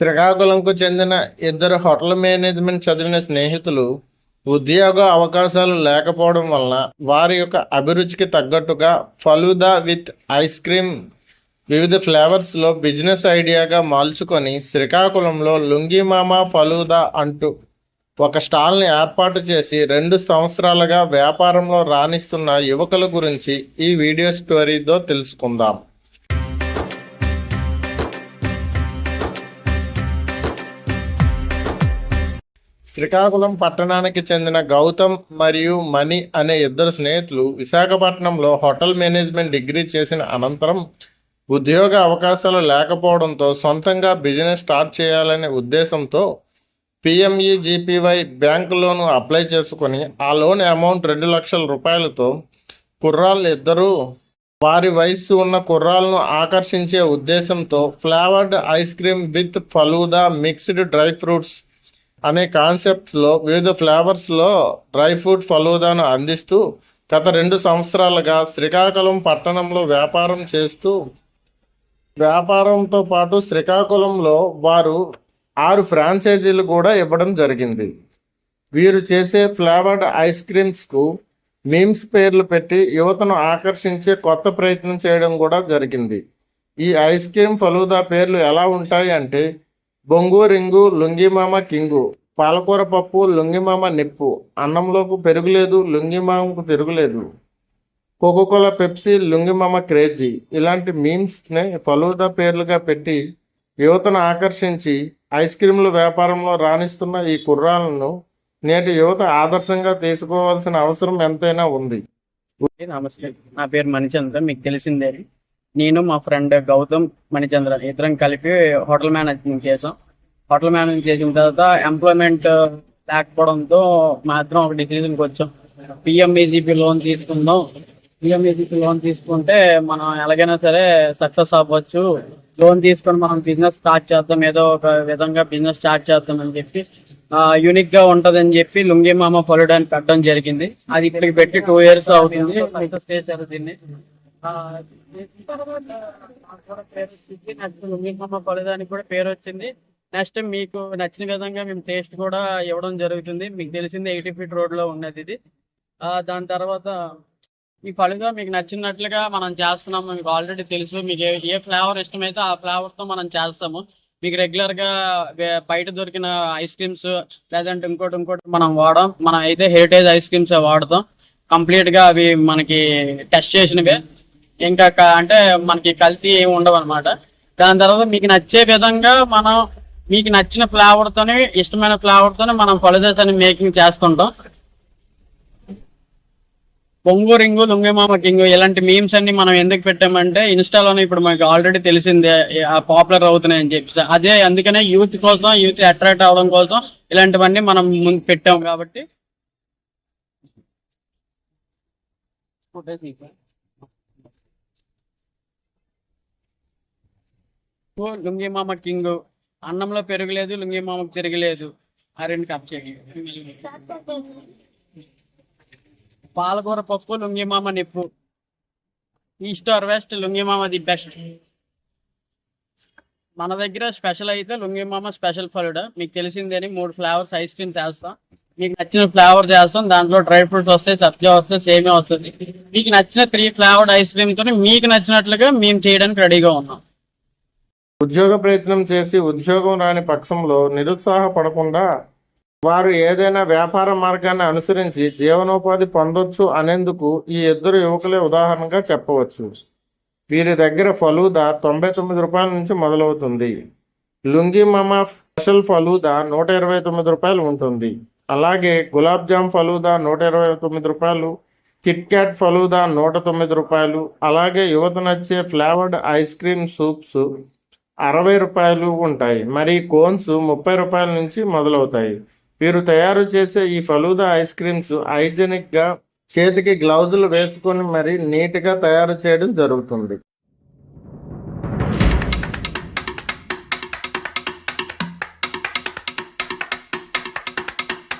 శ్రీకాకుళంకు చెందిన ఇద్దరు hotel management చదివిన స్నేహితులు ఉద్యోగ అవకాశాలు లేకపోవడం వలన వారి యొక్క అభిరుచికి తగ్గట్టుగా ఫలూదా విత్ ఐస్ క్రీమ్ వివిధ ఫ్లేవర్స్లో బిజినెస్ ఐడియాగా మార్చుకొని శ్రీకాకుళంలో లుంగిమామ ఫలూదా అంటూ ఒక స్టాల్ని ఏర్పాటు చేసి రెండు సంవత్సరాలుగా వ్యాపారంలో రాణిస్తున్న యువకుల గురించి ఈ వీడియో స్టోరీతో తెలుసుకుందాం. శ్రీకాకుళం పట్టణానికి చెందిన గౌతమ్ మరియు మణి అనే ఇద్దరు స్నేహితులు విశాఖపట్నంలో హోటల్ మేనేజ్మెంట్ డిగ్రీ చేసిన అనంతరం ఉద్యోగ అవకాశాలు లేకపోవడంతో సొంతంగా బిజినెస్ స్టార్ట్ చేయాలనే ఉద్దేశంతో పిఎంఈజీపీవై బ్యాంకు లోను అప్లై చేసుకుని ఆ లోన్ అమౌంట్ రెండు లక్షల రూపాయలతో కుర్రాళ్ళు ఇద్దరూ వారి వయస్సు ఉన్న కుర్రాలను ఆకర్షించే ఉద్దేశంతో flavoured ice cream with falooda mixed dry fruits అనే కాన్సెప్ట్స్లో వివిధ ఫ్లేవర్స్లో డ్రై ఫ్రూట్ ఫలూదాను అందిస్తూ గత రెండు సంవత్సరాలుగా శ్రీకాకుళం పట్టణంలో వ్యాపారం చేస్తూ వ్యాపారంతో పాటు శ్రీకాకుళంలో వారు ఆరు ఫ్రాంచైజీలు కూడా ఇవ్వడం జరిగింది. వీరు చేసే ఫ్లేవర్డ్ ఐస్ క్రీమ్స్కు మీమ్స్ పేర్లు పెట్టి యువతను ఆకర్షించే కొత్త ప్రయత్నం చేయడం కూడా జరిగింది. ఈ ఐస్ క్రీమ్ ఫలూదా పేర్లు ఎలా ఉంటాయి అంటే బొంగు రింగు లుంగిమామ కింగు. పాలకూర పప్పు లుంగిమామ నిప్పు. అన్నంలోకి పెరుగులేదు లుంగిమామకు తిరుగులేదు కోకోకోలా పెప్సీ లుంగిమామ క్రేజీ. ఇలాంటి మీమ్స్ని ఫలూదా పేర్లుగా పెట్టి యువతను ఆకర్షించి ఐస్ క్రీముల వ్యాపారంలో రాణిస్తున్న ఈ కుర్రాలను నేటి యువత ఆదర్శంగా తీసుకోవాల్సిన అవసరం ఎంతైనా ఉంది. నమస్తే. నా పేరు మణిచంద్ర. మీకు తెలిసిందే. నేను మా ఫ్రెండ్ గౌతమ్ మణిచంద్ర ఇద్దరం కలిపి హోటల్ మేనేజ్మెంట్ చేసాం హోటల్ మేనేజ్మెంట్ చేసిన తర్వాత ఎంప్లాయ్మెంట్ లేకపోవడంతో మాత్రం ఒక డిసిజన్కి వచ్చాం. పిఎంఈజీపీ లోన్ తీసుకుందాం. పిఎంఈజీపీ లోన్ తీసుకుంటే మనం ఎలాగైనా సరే సక్సెస్ అవ్వచ్చు. లోన్ తీసుకొని మనం బిజినెస్ స్టార్ట్ చేద్దాం ఏదో ఒక విధంగా బిజినెస్ స్టార్ట్ చేద్దాం అని చెప్పి యూనిక్గా ఉంటదని చెప్పి లుంగి మామ పొలడానికి పెట్టడం జరిగింది. అది ఇక్కడికి పెట్టి టూ ఇయర్స్ అవుతుంది. సక్సెస్ చేశారు దీన్ని. మీ అమ్మ తర్వాత కూడా పేరు వచ్చింది నెక్స్ట్ కూడా పేరు వచ్చింది. నెక్స్ట్ మీకు నచ్చిన విధంగా మేము టేస్ట్ కూడా ఇవ్వడం జరుగుతుంది. మీకు తెలిసింది ఎయిటీ ఫీట్ రోడ్లో ఉన్నది ఇది. ఆ, దాని తర్వాత ఈ ఫలుదా మీకు నచ్చినట్లుగా మనం చేస్తున్నాము మీకు ఆల్రెడీ తెలుసు మీకు ఏ ఏ ఫ్లేవర్ ఇష్టమైతే ఆ ఫ్లేవర్తో మనం చేస్తాము. మీకు రెగ్యులర్గా బయట దొరికిన ఐస్ క్రీమ్స్ లేదంటే ఇంకోటి ఇంకోటి మనం వాడాం మనం అయితే హెరిటేజ్ ఐస్ క్రీమ్స్ వాడతాం. కంప్లీట్గా అవి మనకి టెస్ట్ చేసినవే. ఇంకా అంటే మనకి కల్తీ ఏమి ఉండవు అనమాట దాని తర్వాత మీకు నచ్చే విధంగా మనం మీకు నచ్చిన ఫ్లేవర్ తోనే ఇష్టమైన ఫ్లేవర్ తోనే మనం ఫలుదాస్ మేకింగ్ చేస్తుంటాం. పొంగు రింగు లుంగిమామ కింగు ఇలాంటి మీమ్స్ అన్ని మనం ఎందుకు పెట్టామంటే ఇన్స్టాలోనే ఇప్పుడు మనకి ఆల్రెడీ తెలిసిందే పాపులర్ అవుతున్నాయి అని చెప్పి అదే అందుకనే యూత్ కోసం యూత్ అట్రాక్ట్ అవడం కోసం ఇలాంటివన్నీ మనం ముందు పెట్టాం కాబట్టి. లుంగిమామ కింగ్. అన్నంలో పెరుగులేదు లుంగిమామకు తిరగలేదు. ఆ రెండు కప్ చేయండి పాలకూర పప్పు లుంగి మామ నిప్పు. ఈస్ట్ ఆర్ వెస్ట్ లుంగిమామ ది బెస్ట్. మన దగ్గర స్పెషల్ అయితే లుంగిమామ స్పెషల్ ఫలుడా మీకు తెలిసిందని మూడు ఫ్లేవర్స్ ఐస్ క్రీమ్ చేస్తాం. మీకు నచ్చిన ఫ్లేవర్ చేస్తాం. దాంట్లో డ్రై ఫ్రూట్స్ వస్తాయి సబ్జా వస్తాయి సేమే వస్తుంది మీకు నచ్చిన త్రీ ఫ్లేవర్డ్ ఐస్ క్రీమ్తో మీకు నచ్చినట్లుగా మేము చేయడానికి రెడీగా ఉన్నాం. ఉద్యోగ ప్రయత్నం చేసి ఉద్యోగం రాని పక్షంలో నిరుత్సాహపడకుండా వారు ఏదైనా వ్యాపార మార్గాన్ని అనుసరించి జీవనోపాధి పొందొచ్చు అనేందుకు ఈ ఇద్దరు యువకులే ఉదాహరణగా చెప్పవచ్చు. వీరి దగ్గర ఫలూదా తొంభై తొమ్మిది రూపాయల నుంచి మొదలవుతుంది. లుంగి మమా స్పెషల్ ఫలూదా నూట ఇరవై తొమ్మిది రూపాయలు ఉంటుంది. అలాగే గులాబ్ జామ్ ఫలూదా నూట ఇరవై తొమ్మిది రూపాయలు కిట్ క్యాట్ ఫలూదా నూట తొమ్మిది రూపాయలు అలాగే యువత నచ్చే ఫ్లేవర్డ్ ఐస్ క్రీమ్ సూప్స్ అరవై రూపాయలు ఉంటాయి. మరి కోన్స్ ముప్పై రూపాయల నుంచి మొదలవుతాయి. వీరు తయారు చేసే ఈ ఫలూదా ఐస్ క్రీమ్స్ హైజెనిక్గా చేతికి గ్లౌజులు వేసుకొని మరి నీట్గా తయారు చేయడం జరుగుతుంది.